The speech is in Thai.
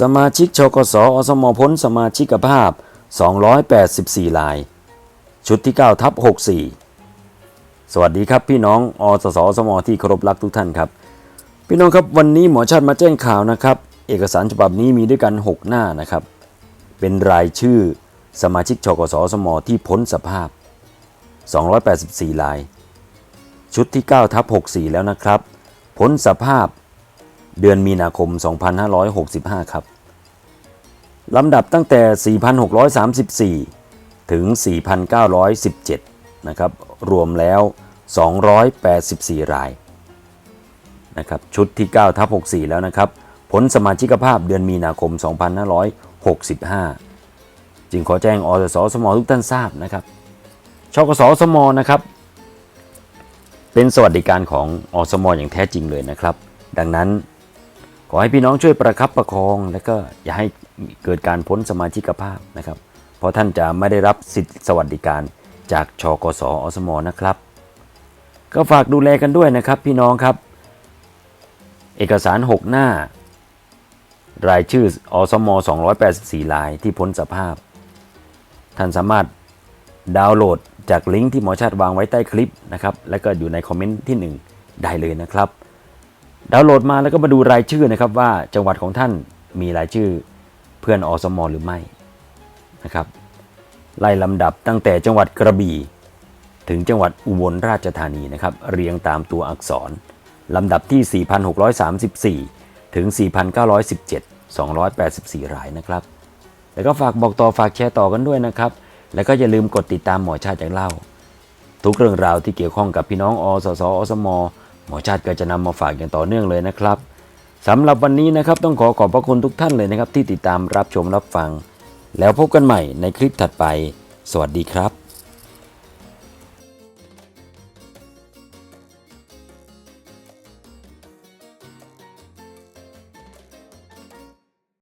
สมาชิกชกสอสมพ้นสมาชิกภาพ 284ลาย ชุดที่9ทับ64 สวัสดีครับพี่น้องอสสอสมที่เคารพรักทุกท่านครับ พี่น้องครับวันนี้หมอชาติมาแจ้งข่าวนะครับ เอกสารฉบับนี้มีด้วยกัน 6 หน้านะครับ เป็นรายชื่อสมาชิกชกสอสมที่พ้นสภาพ 284ลาย ชุดที่9ทับ64 แล้วนะครับ พ้นสภาพ เดือนมีนาคม 2565 ครับลำดับตั้งแต่ 4,634 ถึง 4,917 นะครับ รวมแล้ว 284 ราย นะครับ ชุดที่ 9 ทับ 64 แล้วนะครับ ผลสมาชิกภาพเดือนมีนาคม 2565 จึงขอแจ้งอสสสมทุกท่านทราบนะครับชกสสมนะครับ เป็นสวัสดิการของอสมอย่างแท้จริงเลยนะครับ ดังนั้น ขอให้พี่น้องช่วยประคับประคอง และก็อย่าให้เกิดการพ้นสมาชิกภาพนะครับ เพราะท่านจะไม่ได้รับสิทธิสวัสดิการจากชกสอสมนะครับ ก็ฝากดูแลกันด้วยนะครับพี่น้องครับ เอกสาร 6 หน้า รายชื่ออสม 284ลายที่พ้นสภาพ ท่านสามารถดาวน์โหลดจากลิงก์ที่หมอชาติวางไว้ใต้คลิปนะครับ แล้วก็อยู่ในคอมเมนต์ที่ 1 ได้เลยนะครับ ดาวน์โหลดมาแล้วก็มาดูรายชื่อนะครับว่าจังหวัดของท่านมีรายชื่อเพื่อนอสมหรือไม่นะครับไล่ลำดับตั้งแต่จังหวัดกระบี่ ถึงจังหวัดอุบลราชธานีนะครับเรียงตามตัวอักษรลำดับที่ 4,634 ถึง 4,917 284 รายนะครับ แล้วก็ฝากบอกต่อฝากแชร์ต่อกันด้วยนะครับ แล้วก็อย่าลืมกดติดตามหมอชาติจากเล่า ทุกเรื่องราวที่เกี่ยวข้องกับพี่น้องอสสอสม มอชาติก็จะนำมาฝากอย่างต่อเนื่องเลยนะครับสำหรับวันนี้นะครับต้องขอขอบพระคุณทุกท่านเลยนะครับ ที่ติดตามรับชมรับฟัง แล้วพบกันใหม่ในคลิปถัดไป สวัสดีครับ